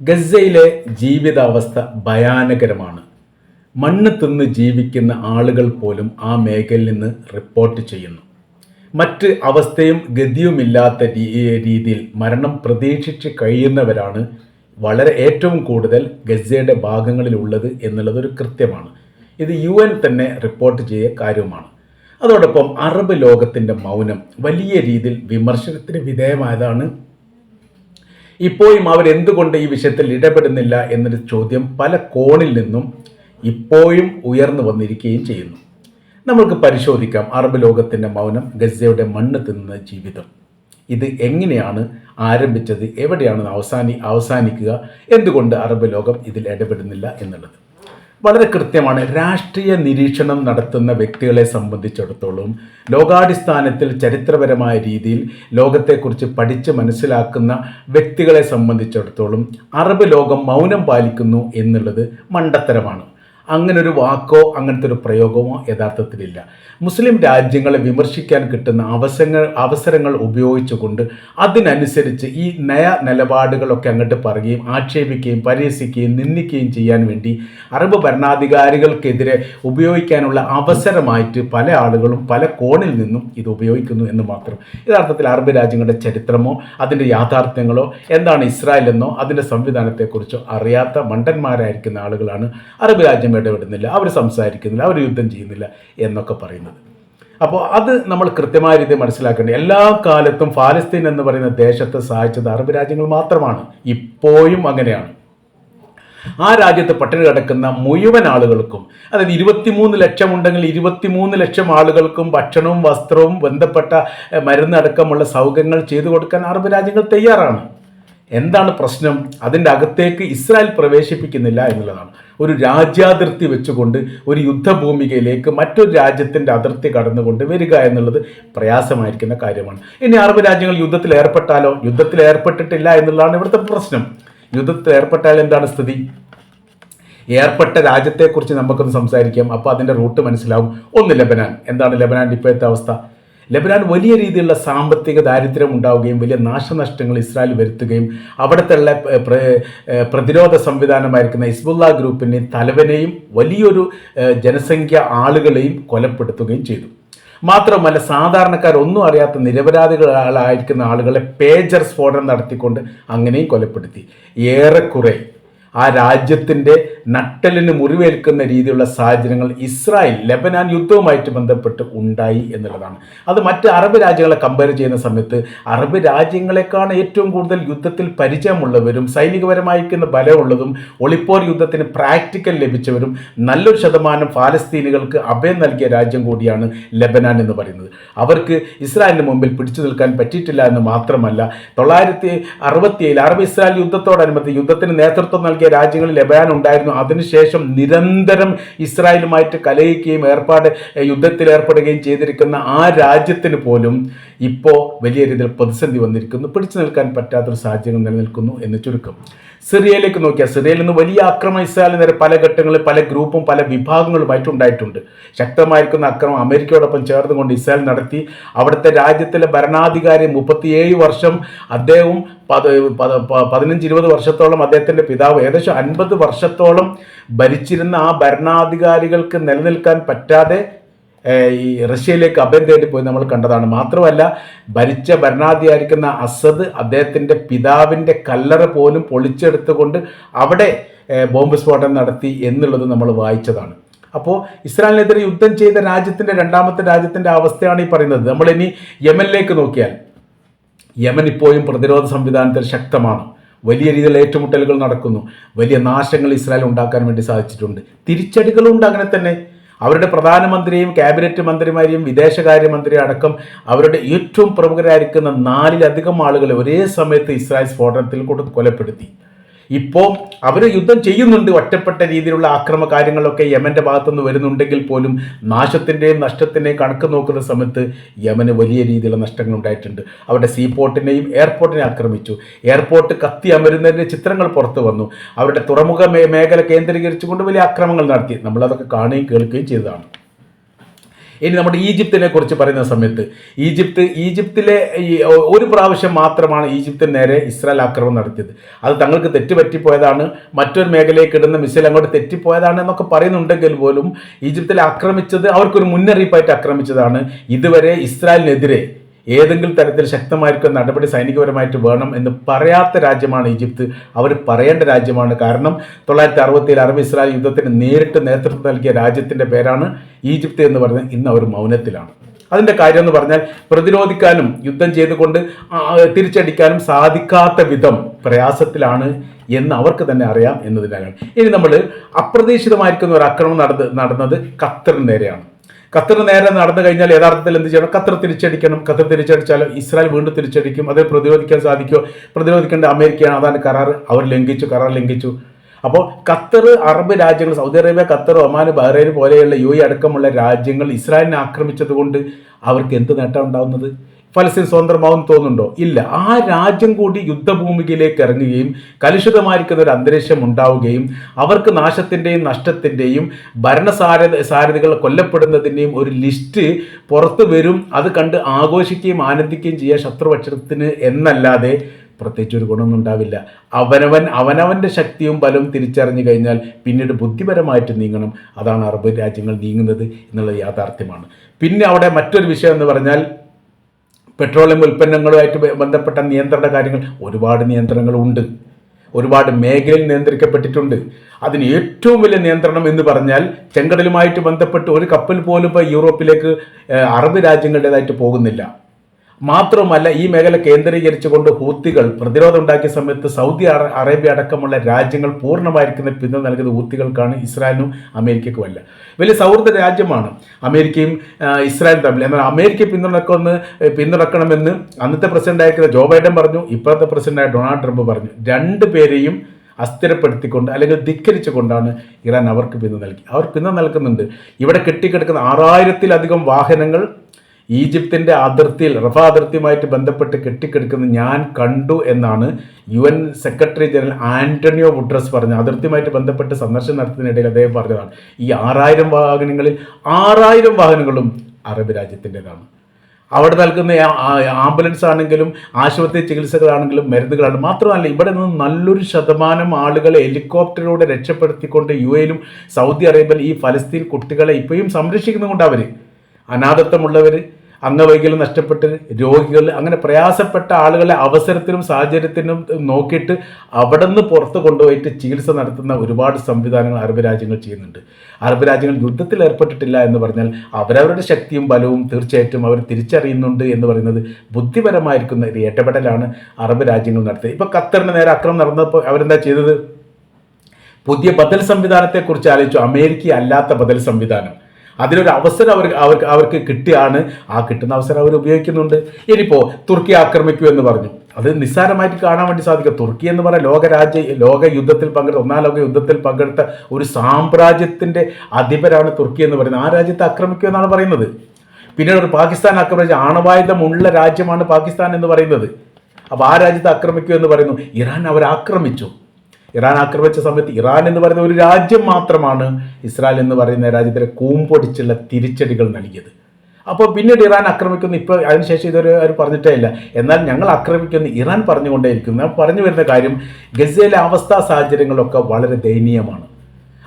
ഗസയിലെ ജീവിതാവസ്ഥ ഭയാനകരമാണ്. മണ്ണ് തിന്ന് ജീവിക്കുന്ന ആളുകൾ പോലും ആ മേഖലയിൽ നിന്ന് റിപ്പോർട്ട് ചെയ്യുന്നു. മറ്റ് അവസ്ഥയും ഗതിയുമില്ലാത്ത രീതിയിൽ മരണം പ്രതീക്ഷിച്ച് കഴിയുന്നവരാണ് വളരെ ഏറ്റവും കൂടുതൽ ഗസയുടെ ഭാഗങ്ങളിലുള്ളത് എന്നുള്ളത് ഒരു കൃത്യമാണ്. ഇത് യു എൻ തന്നെ റിപ്പോർട്ട് ചെയ്ത കാര്യവുമാണ്. അതോടൊപ്പം അറബ് ലോകത്തിന്റെ മൗനം വലിയ രീതിയിൽ വിമർശനത്തിന് വിധേയമായതാണ് ഇപ്പോഴും അവരെന്തുകൊണ്ട് ഈ വിഷയത്തിൽ ഇടപെടുന്നില്ല എന്നൊരു ചോദ്യം പല കോണിൽ നിന്നും ഇപ്പോഴും ഉയർന്നു വന്നിരിക്കുകയും ചെയ്യുന്നു. നമ്മൾക്ക് പരിശോധിക്കാം. അറബ് ലോകത്തിന്റെ മൗനം ഗസയുടെ മണ്ണ് തിന്നുന്ന ജീവിതം. ഇത് എങ്ങനെയാണ് ആരംഭിച്ചത്? എവിടെയാണ് അവസാനി അവസാനിക്കുക? എന്തുകൊണ്ട് അറബ് ലോകം ഇതിൽ ഇടപെടുന്നില്ല എന്നുള്ളത്. വളരെ കൃത്യമാണ്. രാഷ്ട്രീയ നിരീക്ഷണം നടത്തുന്ന വ്യക്തികളെ സംബന്ധിച്ചിടത്തോളം ലോകാടിസ്ഥാനത്തിൽ ചരിത്രപരമായ രീതിയിൽ ലോകത്തെക്കുറിച്ച് പഠിച്ച് മനസ്സിലാക്കുന്ന വ്യക്തികളെ സംബന്ധിച്ചിടത്തോളം അറബ് ലോകം മൗനം പാലിക്കുന്നു എന്നുള്ളത് മണ്ടത്തരമാണ്. അങ്ങനെ ഒരു വാക്കോ അങ്ങനത്തെ ഒരു പ്രയോഗമോ യഥാർത്ഥത്തിലില്ല. മുസ്ലിം രാജ്യങ്ങളെ വിമർശിക്കാൻ കിട്ടുന്ന അവസരങ്ങൾ അവസരങ്ങൾ ഉപയോഗിച്ചുകൊണ്ട് അതിനനുസരിച്ച് ഈ നയ നിലപാടുകളൊക്കെ അങ്ങോട്ട് പറയുകയും ആക്ഷേപിക്കുകയും പരിഹസിക്കുകയും നിന്ദിക്കുകയും ചെയ്യാൻ വേണ്ടി അറബ് ഭരണാധികാരികൾക്കെതിരെ ഉപയോഗിക്കാനുള്ള അവസരമായിട്ട് പല ആളുകളും പല കോണിൽ നിന്നും ഇത് ഉപയോഗിക്കുന്നു എന്ന് മാത്രം. യഥാർത്ഥത്തിൽ അറബ് രാജ്യങ്ങളുടെ ചരിത്രമോ അതിന്റെ യാഥാർത്ഥ്യങ്ങളോ എന്താണ് ഇസ്രായേൽ എന്നോ അതിന്റെ സംവിധാനത്തെക്കുറിച്ചോ അറിയാത്ത മണ്ടന്മാരായിരിക്കുന്ന ആളുകളാണ് അറബ് രാജ്യം ഇടപെടുന്നില്ല അവർ സംസാരിക്കുന്നില്ല അവർ യുദ്ധം ചെയ്യുന്നില്ല എന്നൊക്കെ പറയുന്നത്. അപ്പോൾ അത് നമ്മൾ കൃത്യമായ രീതിയിൽ മനസ്സിലാക്കേണ്ടത് എല്ലാ കാലത്തും ഫാലസ്തീൻ എന്ന് പറയുന്ന ദേശത്തെ സഹായിച്ചത് അറബ് രാജ്യങ്ങൾ മാത്രമാണ്. ഇപ്പോഴും അങ്ങനെയാണ്. ആ രാജ്യത്ത് പട്ടിണി കിടക്കുന്ന മുഴുവൻ ആളുകൾക്കും അതായത് ഇരുപത്തിമൂന്ന് ലക്ഷം ഉണ്ടെങ്കിൽ ഇരുപത്തിമൂന്ന് ലക്ഷം ആളുകൾക്കും ഭക്ഷണവും വസ്ത്രവും ബന്ധപ്പെട്ട മരുന്നടക്കമുള്ള സൗകര്യങ്ങൾ ചെയ്തു കൊടുക്കാൻ അറബ് രാജ്യങ്ങൾ തയ്യാറാണ്. എന്താണ് പ്രശ്നം? അതിന്റെ അകത്തേക്ക് ഇസ്രായേൽ പ്രവേശിപ്പിക്കുന്നില്ല എന്നുള്ളതാണ്. ഒരു രാജ്യാതിർത്തി വെച്ചുകൊണ്ട് ഒരു യുദ്ധഭൂമികയിലേക്ക് മറ്റൊരു രാജ്യത്തിന്റെ അതിർത്തി കടന്നുകൊണ്ട് വരിക എന്നുള്ളത് പ്രയാസമായിരിക്കുന്ന കാര്യമാണ്. ഇനി അറബ് രാജ്യങ്ങൾ യുദ്ധത്തിൽ ഏർപ്പെട്ടാലോ? യുദ്ധത്തിൽ ഏർപ്പെട്ടിട്ടില്ല എന്നുള്ളതാണ് ഇവിടുത്തെ പ്രശ്നം. യുദ്ധത്തിൽ ഏർപ്പെട്ടാൽ എന്താണ് സ്ഥിതി? ഏർപ്പെട്ട രാജ്യത്തെക്കുറിച്ച് നമുക്കൊന്ന് സംസാരിക്കാം. അപ്പോൾ അതിന്റെ റൂട്ട് മനസ്സിലാവും. ഒന്ന് ലബനാൻ. എന്താണ് ലബനാന്റെ ഇപ്പോഴത്തെ അവസ്ഥ? ലബനാൻ വലിയ രീതിയിലുള്ള സാമ്പത്തിക ദാരിദ്ര്യം ഉണ്ടാവുകയും വലിയ നാശനഷ്ടങ്ങൾ ഇസ്രായേൽ വരുത്തുകയും അവിടുത്തെ ഉള്ള പ- പ്ര- ഏഹ് പ്രതിരോധ സംവിധാനമായിരിക്കുന്ന ഇസ്ബുല്ല ഗ്രൂപ്പിന്റെ തലവനെയും വലിയൊരു ജനസംഖ്യ ആളുകളെയും കൊലപ്പെടുത്തുകയും ചെയ്തു. മാത്രമല്ല സാധാരണക്കാർ ഒന്നും അറിയാത്ത നിരപരാധികളായിരിക്കുന്ന ആളുകളെ പേജർ സ്ഫോടനം നടത്തിക്കൊണ്ട് അങ്ങനെയും കൊലപ്പെടുത്തി. ഏറെക്കുറെ ആ രാജ്യത്തിന്റെ നട്ടലിന് മുറിവേൽക്കുന്ന രീതിയിലുള്ള സാഹചര്യങ്ങൾ ഇസ്രായേൽ ലെബനാൻ യുദ്ധവുമായിട്ട് ബന്ധപ്പെട്ട് ഉണ്ടായി എന്നുള്ളതാണ്. അത് മറ്റ് അറബ് രാജ്യങ്ങളെ കമ്പയർ ചെയ്യുന്ന സമയത്ത് അറബ് രാജ്യങ്ങളെക്കാണ് ഏറ്റവും കൂടുതൽ യുദ്ധത്തിൽ പരിചയമുള്ളവരും സൈനികപരമായിരിക്കുന്ന ബലമുള്ളതും ഒളിപ്പോർ യുദ്ധത്തിന് പ്രാക്ടിക്കൽ ലഭിച്ചവരും നല്ലൊരു ശതമാനം ഫാലസ്തീനുകൾക്ക് അഭയം നൽകിയ രാജ്യം കൂടിയാണ് ലെബനാൻ എന്ന് പറയുന്നത്. അവർക്ക് ഇസ്രായേലിന് മുമ്പിൽ പിടിച്ചു നിൽക്കാൻ പറ്റിയിട്ടില്ല എന്ന് മാത്രമല്ല തൊള്ളായിരത്തി അറുപത്തിയേഴ് അറബ് ഇസ്രായേൽ യുദ്ധത്തോടനുബന്ധിച്ച് യുദ്ധത്തിന് നേതൃത്വം നൽകിയ രാജ്യങ്ങളിൽ ലബാൻ ഉണ്ടായിരുന്നു. അതിനുശേഷം നിരന്തരം ഇസ്രായേലുമായിട്ട് കലയിക്കുകയും ഏർപ്പാട് യുദ്ധത്തിൽ ഏർപ്പെടുകയും ചെയ്തിരിക്കുന്ന ആ രാജ്യത്തിന് പോലും ഇപ്പോൾ വലിയ രീതിയിൽ പ്രതിസന്ധി വന്നിരിക്കുന്നു. പിടിച്ചു നിൽക്കാൻ പറ്റാത്തൊരു സാഹചര്യം നിലനിൽക്കുന്നു എന്ന് ചുരുക്കം. സിറിയയിലേക്ക് നോക്കിയാൽ സിറിയയിൽ നിന്ന് വലിയ ആക്രമണം ഇസ്രായേലിന് നേരെ പല ഘട്ടങ്ങളിൽ പല ഗ്രൂപ്പും പല വിഭാഗങ്ങളുമായിട്ട് ഉണ്ടായിട്ടുണ്ട്. ശക്തമായിരിക്കുന്ന അക്രമം അമേരിക്കയോടൊപ്പം ചേർന്നുകൊണ്ട് ഇസ്രായേൽ നടത്തി. അവിടുത്തെ രാജ്യത്തിലെ ഭരണാധികാരി മുപ്പത്തിയേഴ് വർഷം അദ്ദേഹവും പത് പത് പതിനഞ്ച് ഇരുപത് വർഷത്തോളം അദ്ദേഹത്തിന്റെ പിതാവ് ഏകദേശം അൻപത് വർഷത്തോളം ഭരിച്ചിരുന്ന ആ ഭരണാധികാരികൾക്ക് നിലനിൽക്കാൻ പറ്റാതെ ഈ റഷ്യയിലേക്ക് അഭയം തേടി പോയി നമ്മൾ കണ്ടതാണ്. മാത്രമല്ല ഭരിച്ച ഭരണാധികാരിക്കുന്ന അസദ് അദ്ദേഹത്തിന്റെ പിതാവിന്റെ കല്ലറ പോലും പൊളിച്ചെടുത്തുകൊണ്ട് അവിടെ ബോംബ് സ്ഫോടനം നടത്തി എന്നുള്ളത് നമ്മൾ വായിച്ചതാണ്. അപ്പോൾ ഇസ്രായേലിനെതിരെ യുദ്ധം ചെയ്ത രാജ്യത്തിന്റെ രണ്ടാമത്തെ രാജ്യത്തിന്റെ അവസ്ഥയാണ് ഈ പറയുന്നത്. നമ്മളിനി യമനിലേക്ക് നോക്കിയാൽ യമൻ ഇപ്പോഴും പ്രതിരോധ സംവിധാനത്തിൽ ശക്തമാണ്. വലിയ രീതിയിൽ ഏറ്റുമുട്ടലുകൾ നടക്കുന്നു. വലിയ നാശങ്ങൾ ഇസ്രായേൽ ഉണ്ടാക്കാൻ വേണ്ടി സാധിച്ചിട്ടുണ്ട്. തിരിച്ചടികളുണ്ട് അങ്ങനെ തന്നെ. അവരുടെ പ്രധാനമന്ത്രിയും ക്യാബിനറ്റ് മന്ത്രിമാരെയും വിദേശകാര്യമന്ത്രിയും അടക്കം അവരുടെ ഏറ്റവും പ്രമുഖരായിരിക്കുന്ന നാലിലധികം ആളുകളെ ഒരേ സമയത്ത് ഇസ്രായേൽ സ്ഫോടനത്തിൽ കൊണ്ട് കൊലപ്പെടുത്തി. ഇപ്പോൾ അവർ യുദ്ധം ചെയ്യുന്നുണ്ട്. ഒറ്റപ്പെട്ട രീതിയിലുള്ള ആക്രമ കാര്യങ്ങളൊക്കെ യമന്റെ ഭാഗത്തുനിന്ന് വരുന്നുണ്ടെങ്കിൽ പോലും നാശത്തിന്റെയും നഷ്ടത്തിന്റെയും കണക്ക് നോക്കുന്ന സമയത്ത് യമന് വലിയ രീതിയിലുള്ള നഷ്ടങ്ങൾ ഉണ്ടായിട്ടുണ്ട്. അവരുടെ സീപോർട്ടിനെയും എയർപോർട്ടിനെ ആക്രമിച്ചു. എയർപോർട്ട് കത്തി അമരുന്നതിന്റെ ചിത്രങ്ങൾ പുറത്തു വന്നു. അവരുടെ തുറമുഖ മേഖല കേന്ദ്രീകരിച്ചുകൊണ്ട് വലിയ ആക്രമങ്ങൾ നടത്തി. നമ്മളതൊക്കെ കാണുകയും കേൾക്കുകയും ചെയ്തതാണ്. ഇനി നമ്മുടെ ഈജിപ്തിനെ കുറിച്ച് പറയുന്ന സമയത്ത് ഈജിപ്ത് ഈജിപ്തിലെ ഒരു പ്രാവശ്യം മാത്രമാണ് ഈജിപ്തിന് നേരെ ഇസ്രായേൽ ആക്രമണം നടത്തിയത്. അത് തങ്ങൾക്ക് തെറ്റുപറ്റിപ്പോയതാണ് മറ്റൊരു മേഖലയിലേക്ക് ഇടുന്ന മിസൈൽ അങ്ങോട്ട് തെറ്റിപ്പോയതാണ് എന്നൊക്കെ പറയുന്നുണ്ടെങ്കിൽ പോലും ഈജിപ്തിൽ ആക്രമിച്ചത് അവർക്കൊരു മുന്നറിയിപ്പായിട്ട് ആക്രമിച്ചതാണ്. ഇതുവരെ ഇസ്രായേലിനെതിരെ ഏതെങ്കിലും തരത്തിൽ ശക്തമായിരിക്കും നടപടി സൈനികപരമായിട്ട് വേണം എന്ന് പറയാത്ത രാജ്യമാണ് ഈജിപ്ത്. അവർ പറയേണ്ട രാജ്യമാണ്. കാരണം തൊള്ളായിരത്തി അറുപത്തിയിൽ അറബ് ഇസ്രായേൽ യുദ്ധത്തിന് നേരിട്ട് നേതൃത്വം നൽകിയ രാജ്യത്തിന്റെ പേരാണ് ഈജിപ്ത് എന്ന് പറഞ്ഞാൽ ഇന്ന് അവർ മൗനത്തിലാണ്. അതിന്റെ കാര്യം എന്ന് പറഞ്ഞാൽ പ്രതിരോധിക്കാനും യുദ്ധം ചെയ്തുകൊണ്ട് തിരിച്ചടിക്കാനും സാധിക്കാത്ത വിധം പ്രയാസത്തിലാണ് എന്ന് അവർക്ക് തന്നെ അറിയാം എന്നതിനാണ് ഇനി നമ്മൾ അപ്രതീക്ഷിതമായിരിക്കുന്ന ഒരു ആക്രമണം നടന്ന് നടന്നത് ഖത്തറിന് നേരെയാണ്. ഖത്തർ നേരെ നടന്നു കഴിഞ്ഞാൽ യഥാർത്ഥത്തിൽ എന്ത് ചെയ്യണം? ഖത്തർ തിരിച്ചടിക്കണം. ഖത്തർ തിരിച്ചടിച്ചാൽ ഇസ്രായേൽ വീണ്ടും തിരിച്ചടിക്കും. അത് പ്രതിരോധിക്കാൻ സാധിക്കുമോ പ്രതിരോധിക്കേണ്ട അമേരിക്കയാണ്. അതാണ് കരാർ. അവർ ലംഘിച്ചു കരാർ ലംഘിച്ചു. അപ്പോൾ ഖത്തർ അറബ് രാജ്യങ്ങൾ Saudi Arabia Qatar Oman Bahrain പോലെയുള്ള യു അടക്കമുള്ള രാജ്യങ്ങൾ ഇസ്രായേലിനെ ആക്രമിച്ചതുകൊണ്ട് അവർക്ക് എന്ത് നേട്ടം ഉണ്ടാവുന്നത്? ഫലസ്തീൻ സ്വതന്ത്രമാവും തോന്നുന്നുണ്ടോ? ഇല്ല. ആ രാജ്യം കൂടി യുദ്ധഭൂമികയിലേക്ക് ഇറങ്ങുകയും കലുഷിതമായിരിക്കുന്ന ഒരു അന്തരീക്ഷം ഉണ്ടാവുകയും അവർക്ക് നാശത്തിന്റെയും നഷ്ടത്തിന്റെയും ഭരണസാര സാരഥികൾ കൊല്ലപ്പെടുന്നതിന്റെയും ഒരു ലിസ്റ്റ് പുറത്തു വരും. അത് കണ്ട് ആഘോഷിക്കുകയും ആനന്ദിക്കുകയും ചെയ്യുക ശത്രുപക്ഷത്തിന് എന്നല്ലാതെ പ്രത്യേകിച്ച് ഒരു ഗുണമൊന്നും ഉണ്ടാവില്ല. അവനവൻ അവനവന്റെ ശക്തിയും ബലവും തിരിച്ചറിഞ്ഞു കഴിഞ്ഞാൽ പിന്നീട് ബുദ്ധിപരമായിട്ട് നീങ്ങണം. അതാണ് അറബ് രാജ്യങ്ങൾ നീങ്ങുന്നത് എന്നുള്ളത് യാഥാർത്ഥ്യമാണ്. പിന്നെ അവിടെ മറ്റൊരു വിഷയം എന്ന് പറഞ്ഞാൽ പെട്രോളിയം ഉൽപ്പന്നങ്ങളുമായിട്ട് ബന്ധപ്പെട്ട നിയന്ത്രണ കാര്യങ്ങൾ ഒരുപാട് നിയന്ത്രണങ്ങളുണ്ട്. ഒരുപാട് മേഖലയിൽ നിയന്ത്രിക്കപ്പെട്ടിട്ടുണ്ട്. അതിന് ഏറ്റവും വലിയ നിയന്ത്രണം എന്ന് പറഞ്ഞാൽ ചെങ്കടലുമായിട്ട് ബന്ധപ്പെട്ട് ഒരു കപ്പൽ പോലും ഇപ്പോൾ യൂറോപ്പിലേക്ക് അറബ് രാജ്യങ്ങളുടേതായിട്ട് പോകുന്നില്ല. മാത്രമല്ല ഈ മേഖല കേന്ദ്രീകരിച്ചുകൊണ്ട് ഹൂത്തികൾ പ്രതിരോധം ഉണ്ടാക്കിയ സമയത്ത് സൗദി അറേബ്യ അടക്കമുള്ള രാജ്യങ്ങൾ പൂർണമായിരിക്കുന്ന പിന്തുണ നൽകുന്ന ഹൂത്തികൾക്കാണ് ഇസ്രായേലിനും അമേരിക്കയ്ക്കും അല്ല. വലിയ സൗഹൃദ രാജ്യമാണ് അമേരിക്കയും ഇസ്രായേലും തമ്മിൽ. എന്നാൽ അമേരിക്ക പിന്തുണക്കൊന്ന് പിന്തുണക്കണമെന്ന് അന്നത്തെ പ്രസിഡന്റായിരിക്കുന്ന ജോ ബൈഡൻ പറഞ്ഞു ഇപ്പോഴത്തെ പ്രസിഡന്റായ ഡൊണാൾഡ് ട്രംപ് പറഞ്ഞു. രണ്ടു പേരെയും അസ്ഥിരപ്പെടുത്തിക്കൊണ്ട് അല്ലെങ്കിൽ ധിക്കരിച്ചുകൊണ്ടാണ് ഇറാൻ അവർക്ക് പിന്തുണ നൽകി. അവർ പിന്തുണ നൽകുന്നുണ്ട്. ഇവിടെ കെട്ടിക്കിടക്കുന്ന ആറായിരത്തിലധികം വാഹനങ്ങൾ ഈജിപ്തിന്റെ അതിർത്തിയിൽ റഫ അതിർത്തിയുമായിട്ട് ബന്ധപ്പെട്ട് കെട്ടിക്കിടക്കുന്നത് ഞാൻ കണ്ടു എന്നാണ് U N secretary general Antonio ബുഡ്രസ് പറഞ്ഞു അതിർത്തിയുമായിട്ട് ബന്ധപ്പെട്ട് സന്ദർശനം നടത്തുന്നതിനിടയിൽ അദ്ദേഹം പറഞ്ഞതാണ് ഈ ആറായിരം വാഹനങ്ങളിൽ ആറായിരം വാഹനങ്ങളും അറബ് രാജ്യത്തിന്റെതാണ്. അവിടെ നൽകുന്ന ആംബുലൻസ് ആണെങ്കിലും ആശുപത്രി ചികിത്സകളാണെങ്കിലും മരുന്നുകളാണ്. മാത്രമല്ല ഇവിടെ നിന്ന് നല്ലൊരു ശതമാനം ആളുകളെ ഹെലികോപ്റ്ററിലൂടെ രക്ഷപ്പെടുത്തിക്കൊണ്ട് യു എയിലും സൗദി അറേബ്യയിൽ ഈ ഫലസ്തീൻ കുട്ടികളെ ഇപ്പോഴും സംരക്ഷിക്കുന്നുണ്ട് അവർ അനാഥത്വമുള്ളവർ അംഗവൈകല്യം നഷ്ടപ്പെട്ട് രോഗികൾ അങ്ങനെ പ്രയാസപ്പെട്ട ആളുകളെ അവസരത്തിനും സാഹചര്യത്തിനും നോക്കിയിട്ട് അവിടെ നിന്ന് പുറത്ത് കൊണ്ടുപോയിട്ട് ചികിത്സ നടത്തുന്ന ഒരുപാട് സംവിധാനങ്ങൾ അറബ് രാജ്യങ്ങൾ ചെയ്യുന്നുണ്ട്. അറബ് രാജ്യങ്ങൾ യുദ്ധത്തിൽ ഏർപ്പെട്ടിട്ടില്ല എന്ന് പറഞ്ഞാൽ അവരവരുടെ ശക്തിയും ബലവും തീർച്ചയായിട്ടും അവർ തിരിച്ചറിയുന്നുണ്ട് എന്ന് പറയുന്നത് ബുദ്ധിപരമായിരിക്കുന്ന ഒരു ഇടപെടലാണ് അറബ് രാജ്യങ്ങൾ നടത്തിയത്. ഇപ്പോൾ ഖത്തറിന് നേരെ അക്രമം നടന്നപ്പോൾ അവരെന്താ ചെയ്തത്? പുതിയ ബദൽ സംവിധാനത്തെക്കുറിച്ച് ആലോചിച്ചു. അമേരിക്ക അല്ലാത്ത ബദൽ സംവിധാനം. അതിനൊരു അവസരം അവർ അവർക്ക് അവർക്ക് കിട്ടിയാണ്. ആ കിട്ടുന്ന അവസരം അവർ ഉപയോഗിക്കുന്നുണ്ട്. ഇനിയിപ്പോൾ തുർക്കി ആക്രമിക്കൂ എന്ന് പറഞ്ഞു. അത് നിസ്സാരമായിട്ട് കാണാൻ വേണ്ടി സാധിക്കും. തുർക്കി എന്ന് പറയുന്ന ലോകരാജ്യ ലോക യുദ്ധത്തിൽ പങ്കെടുത്ത ഒന്നാം ലോക യുദ്ധത്തിൽ പങ്കെടുത്ത ഒരു സാമ്രാജ്യത്തിന്റെ അധിപരാണ് തുർക്കി എന്ന് പറയുന്നത്. ആ രാജ്യത്തെ ആക്രമിക്കൂ എന്നാണ് പറയുന്നത്. പിന്നീട് ഒരു പാകിസ്ഥാൻ ആക്രമിച്ച ആണവായുധമുള്ള രാജ്യമാണ് പാകിസ്ഥാൻ എന്ന് പറയുന്നത്. അപ്പോൾ ആ രാജ്യത്തെ ആക്രമിക്കൂ എന്ന് പറയുന്നു. ഇറാൻ അവർ ആക്രമിച്ചു. ഇറാൻ ആക്രമിച്ച സമയത്ത് ഇറാൻ എന്ന് പറയുന്ന ഒരു രാജ്യം മാത്രമാണ് ഇസ്രായേൽ എന്ന് പറയുന്ന രാജ്യത്തിലെ കൂമ്പൊടിച്ചുള്ള തിരിച്ചടികൾ നൽകിയത്. അപ്പോൾ പിന്നീട് ഇറാൻ ആക്രമിക്കുന്നു. ഇപ്പോൾ അതിനുശേഷം ഇതൊരു അവർ പറഞ്ഞിട്ടേ ഇല്ല. എന്നാൽ ഞങ്ങൾ ആക്രമിക്കുന്നു. ഇറാൻ പറഞ്ഞുകൊണ്ടേയിരിക്കുന്നു പറഞ്ഞു വരുന്ന കാര്യം ഗസയിലെ അവസ്ഥാ സാഹചര്യങ്ങളൊക്കെ വളരെ ദയനീയമാണ്.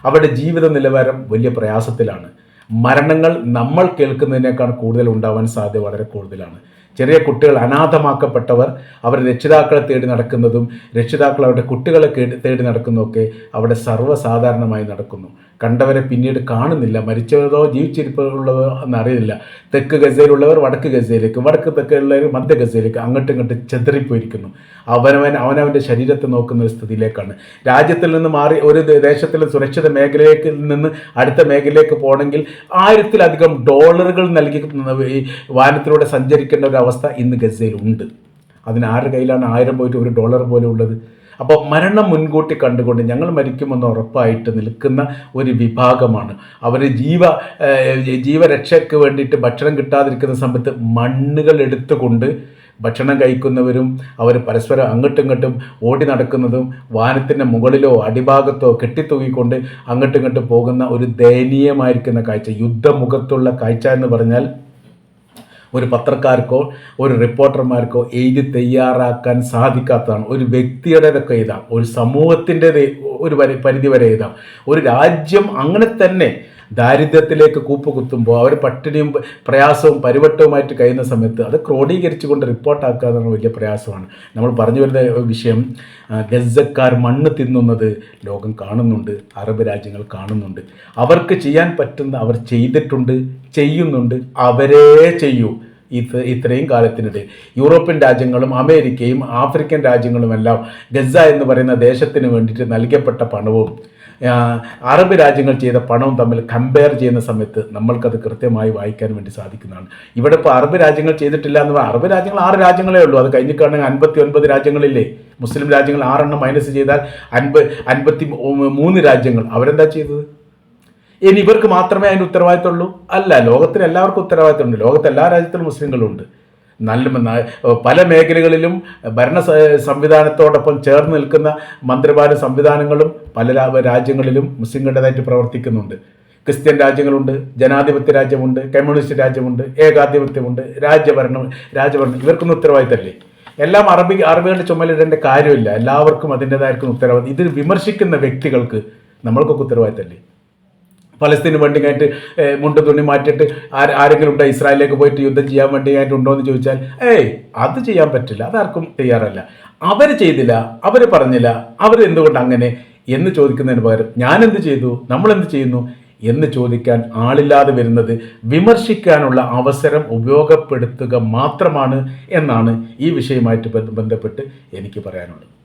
അവരുടെ ജീവിത നിലവാരം വലിയ പ്രയാസത്തിലാണ്. മരണങ്ങൾ നമ്മൾ കേൾക്കുന്നതിനേക്കാൾ കൂടുതൽ ഉണ്ടാവാൻ സാധ്യത വളരെ കൂടുതലാണ്. ചെറിയ കുട്ടികൾ അനാഥമാക്കപ്പെട്ടവർ അവർ രക്ഷിതാക്കളെ തേടി നടക്കുന്നതും രക്ഷിതാക്കൾ അവരുടെ കുട്ടികളെ കേടി- തേടി നടക്കുന്നതൊക്കെ അവിടെ സർവസാധാരണമായി നടക്കുന്നു. കണ്ടവരെ പിന്നീട് കാണുന്നില്ല. മരിച്ചവരോ ജീവിച്ചിരിപ്പുള്ളവരോ എന്നറിയില്ല തെക്ക് ഗസയിലുള്ളവർ വടക്ക് ഗസയിലേക്ക് വടക്ക് തെക്കുള്ളവർ മധ്യ ഗസയിലേക്ക് അങ്ങോട്ടും ഇങ്ങോട്ടും ചെതറിപ്പോയിരിക്കുന്നു. അവനവൻ അവനവന്റെ ശരീരത്തെ നോക്കുന്ന ഒരു സ്ഥിതിയിലേക്കാണ്. രാജ്യത്തിൽ നിന്ന് മാറി ഒരു ദേശത്തിലെ സുരക്ഷിത മേഖലയിലേക്ക് നിന്ന് അടുത്ത മേഖലയിലേക്ക് പോകണമെങ്കിൽ ആയിരത്തിലധികം ഡോളറുകൾ നൽകി ഈ വാഹനത്തിലൂടെ സഞ്ചരിക്കേണ്ട ഒരു അവസ്ഥ ഇന്ന് ഗസയിലുണ്ട്. അതിന് ആരുടെ കയ്യിലാണ് ആയിരം പോയിട്ട് ഒരു ഡോളർ പോലെ ഉള്ളത്? അപ്പോൾ മരണം മുൻകൂട്ടി കണ്ടുകൊണ്ട് ഞങ്ങൾ മരിക്കുമെന്ന് ഉറപ്പായിട്ട് നിൽക്കുന്ന ഒരു വിഭാഗമാണ്. അവർ ജീവ ജീവരക്ഷയ്ക്ക് വേണ്ടിയിട്ട് ഭക്ഷണം കിട്ടാതിരിക്കുന്ന സമയത്ത് മണ്ണുകൾ എടുത്തുകൊണ്ട് ഭക്ഷണം കഴിക്കുന്നവരും അവർ പരസ്പരം അങ്ങോട്ടും ഇങ്ങോട്ടും ഓടി നടക്കുന്നതും വാഹനത്തിന്റെ മുകളിലോ അടിഭാഗത്തോ കെട്ടിത്തൂങ്ങിക്കൊണ്ട് അങ്ങോട്ടും ഇങ്ങോട്ടും പോകുന്ന ഒരു ദയനീയമായിരിക്കുന്ന കാഴ്ച യുദ്ധമുഖത്തുള്ള കാഴ്ച എന്ന് പറഞ്ഞാൽ ഒരു പത്രക്കാർക്കോ ഒരു റിപ്പോർട്ടർമാർക്കോ എഴുതി തയ്യാറാക്കാൻ സാധിക്കാത്തതാണ്. ഒരു വ്യക്തിയുടേതൊക്കെ എഴുതാം. ഒരു സമൂഹത്തിന്റെത് ഒരു പരി പരിധി വരെ എഴുതാം. ഒരു രാജ്യം അങ്ങനെ തന്നെ ദാരിദ്ര്യത്തിലേക്ക് കൂപ്പുകുത്തുമ്പോൾ അവർ പട്ടിണിയും പ്രയാസവും പരിവട്ടവുമായിട്ട് കഴിയുന്ന സമയത്ത് അത് ക്രോഡീകരിച്ചുകൊണ്ട് റിപ്പോർട്ടാക്കുക എന്നുള്ള വലിയ പ്രയാസമാണ്. നമ്മൾ പറഞ്ഞു വരുന്ന വിഷയം ഗസക്കാർ മണ്ണ് തിന്നുന്നത് ലോകം കാണുന്നുണ്ട് അറബ് രാജ്യങ്ങൾ കാണുന്നുണ്ട്. അവർക്ക് ചെയ്യാൻ പറ്റുന്ന അവർ ചെയ്തിട്ടുണ്ട് ചെയ്യുന്നുണ്ട് അവരേ ചെയ്യൂ. ഇത് ഇത്രയും കാലത്തിനിടെ യൂറോപ്യൻ രാജ്യങ്ങളും അമേരിക്കയും ആഫ്രിക്കൻ രാജ്യങ്ങളുമെല്ലാം ഗസ എന്ന് പറയുന്ന ദേശത്തിന് വേണ്ടിയിട്ട് നൽകപ്പെട്ട പണവും അറബ് രാജ്യങ്ങൾ ചെയ്ത പണവും തമ്മിൽ കമ്പയർ ചെയ്യുന്ന സമയത്ത് നമ്മൾക്കത് കൃത്യമായി വായിക്കാൻ വേണ്ടി സാധിക്കുന്നതാണ്. ഇവിടെ ഇപ്പോൾ അറബ് രാജ്യങ്ങൾ ചെയ്തിട്ടില്ല എന്ന് പറഞ്ഞാൽ അറബ് രാജ്യങ്ങൾ ആറ് രാജ്യങ്ങളേ ഉള്ളൂ. അത് കഴിഞ്ഞിട്ടാണെങ്കിൽ അൻപത്തി ഒൻപത് രാജ്യങ്ങളില്ലേ? മുസ്ലിം രാജ്യങ്ങൾ ആറെണ്ണം മൈനസ് ചെയ്താൽ അൻപത് അൻപത്തി മൂന്ന് രാജ്യങ്ങൾ. അവരെന്താ ചെയ്തത്? ഇനി ഇവർക്ക് മാത്രമേ അതിന് ഉത്തരവാദിത്തമുള്ളൂ അല്ല ലോകത്തിന് എല്ലാവർക്കും ഉത്തരവാദിത്തമുണ്ട് ലോകത്ത് എല്ലാ രാജ്യത്തിലും മുസ്ലിങ്ങളുണ്ട്. നല്ല പല മേഖലകളിലും ഭരണ സംവിധാനത്തോടൊപ്പം ചേർന്ന് നിൽക്കുന്ന മന്ത്രിമാരും സംവിധാനങ്ങളും പല രാജ്യങ്ങളിലും മുസ്ലിങ്ങളുടേതായിട്ട് പ്രവർത്തിക്കുന്നുണ്ട്. ക്രിസ്ത്യൻ രാജ്യങ്ങളുണ്ട് ജനാധിപത്യ രാജ്യമുണ്ട് കമ്മ്യൂണിസ്റ്റ് രാജ്യമുണ്ട് ഏകാധിപത്യമുണ്ട് രാജ്യഭരണം രാജ്യഭരണം. ഇവർക്കൊന്നും ഉത്തരവാദിത്തമല്ലേ? എല്ലാം അറബി അറബികളുടെ ചുമലിടേണ്ട കാര്യമില്ല. എല്ലാവർക്കും അതിന്റെതായിരിക്കും ഉത്തരവാദിത്തം. ഇത് വിമർശിക്കുന്ന വ്യക്തികൾക്ക് നമ്മൾക്കൊക്കെ ഉത്തരവാദിത്തമല്ലേ? ഫലസ്തീന് വേണ്ടിയായിട്ട് കഴിഞ്ഞിട്ട് മുണ്ട് തുണി മാറ്റിയിട്ട് ആര് ആരെങ്കിലും ഉണ്ടോ ഇസ്രായേലിലേക്ക് പോയിട്ട് യുദ്ധം ചെയ്യാൻ വേണ്ടി ഉണ്ടോ എന്ന് ചോദിച്ചാൽ ഏയ് അത് ചെയ്യാൻ പറ്റില്ല അതാർക്കും തയ്യാറല്ല. അവർ ചെയ്തില്ല അവർ പറഞ്ഞില്ല അവർ എന്തുകൊണ്ട് അങ്ങനെ എന്ന് ചോദിക്കുന്നതിന് പകരം ഞാൻ എന്ത് ചെയ്തു നമ്മൾ എന്ത് ചെയ്യുന്നു എന്ന് ചോദിക്കാൻ ആളില്ലാതെ വരുന്നത് വിമർശിക്കാനുള്ള അവസരം ഉപയോഗപ്പെടുത്തുക മാത്രമാണ് എന്നാണ് ഈ വിഷയമായിട്ട് ബന്ധപ്പെട്ട് എനിക്ക് പറയാനുള്ളത്.